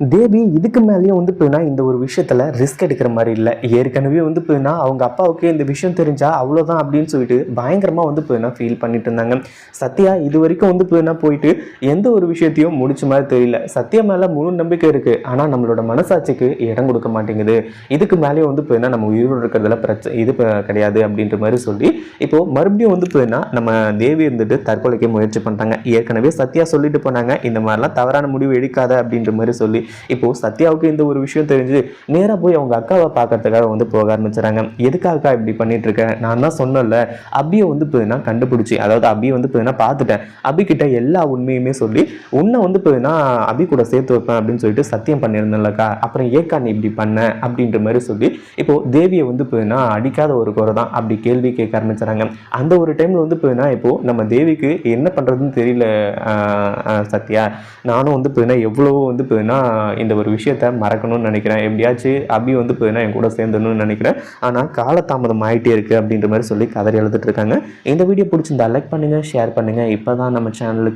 தேவி இதுக்கு மேலேயும் வந்து போயினா இந்த ஒரு விஷயத்தில் ரிஸ்க் எடுக்கிற மாதிரி இல்லை. ஏற்கனவே வந்து போயினா அவங்க அப்பாவுக்கு இந்த விஷயம் தெரிஞ்சா அவ்வளோதான் அப்படின்னு சொல்லிட்டு பயங்கரமாக வந்து போயினா ஃபீல் பண்ணிட்டு இருந்தாங்க. சத்யா இது வரைக்கும் வந்து போயினா போயிட்டு எந்த ஒரு விஷயத்தையும் முடிச்ச மாதிரி தெரியல. சத்யா மேலே முழு நம்பிக்கை இருக்குது ஆனால் நம்மளோட மனசாட்சிக்கு இடம் கொடுக்க மாட்டேங்குது. இதுக்கு மேலேயும் வந்து போயினா நம்ம உயிரோடு இருக்கிறதுல பிரச்சனை இது கிடையாது அப்படின்ற மாதிரி சொல்லி இப்போது மறுபடியும் வந்து போயினா நம்ம தேவி இருந்துட்டு தற்கொலைக்கு முயற்சி பண்ணிட்டாங்க ஏற்கனவே சத்யா சொல்லிட்டு போனாங்க. இந்த மாதிரிலாம் தவறான முடிவு எடுக்காத அப்படின்ற மாதிரி சொல்லி இப்போ சத்யாவுக்கு இந்த ஒரு விஷயம் தெரிஞ்சு நேராக போய் அவங்க அக்காவை பார்க்கறதுக்காக வந்து போக ஆரம்பிச்சுறாங்க. எதுக்காக அக்கா இப்படி பண்ணிட்டு இருக்கேன் நான் தான் சொன்னேன்ல. அபியை வந்து போயினா கண்டுபிடிச்சி. அதாவது அபியை வந்து போயினா பார்த்துட்டேன். அபி கிட்ட எல்லா உண்மையுமே சொல்லி உன்னை வந்து போயினா அபி கூட சேர்த்து வைப்பேன் அப்படின்னு சொல்லிட்டு சத்தியம் பண்ணியிருந்தேன்லக்கா. அப்புறம் ஏக்கா நீ இப்படி பண்ண? அப்படின்ற மாதிரி சொல்லி இப்போ தேவியை வந்து போயினா அடிக்காத ஒரு குறை தான் அப்படி கேள்வி கேட்க ஆரம்பிச்சுறாங்க. அந்த ஒரு டைம்ல வந்து போயினா இப்போ நம்ம தேவிக்கு என்ன பண்றதுன்னு தெரியல சத்யா. நானும் வந்து போயினா எவ்வளவோ வந்து நான் இந்த ஒரு விஷயத்த மறக்கணும்னு நினைக்கிறேன். எப்படியாச்சும் அபி வந்து போயினா என் கூட சேர்ந்துடணும்னு நினைக்கிறேன். ஆனால் காலதாமதம் ஆயிட்டே இருக்கு அப்படின்ற மாதிரி சொல்லி கதறி எழுதிட்டு இருக்காங்க. இந்த வீடியோ பிடிச்சிருந்தா லைக் பண்ணுங்க ஷேர் பண்ணுங்க. இப்போதான் நம்ம சேனலுக்கு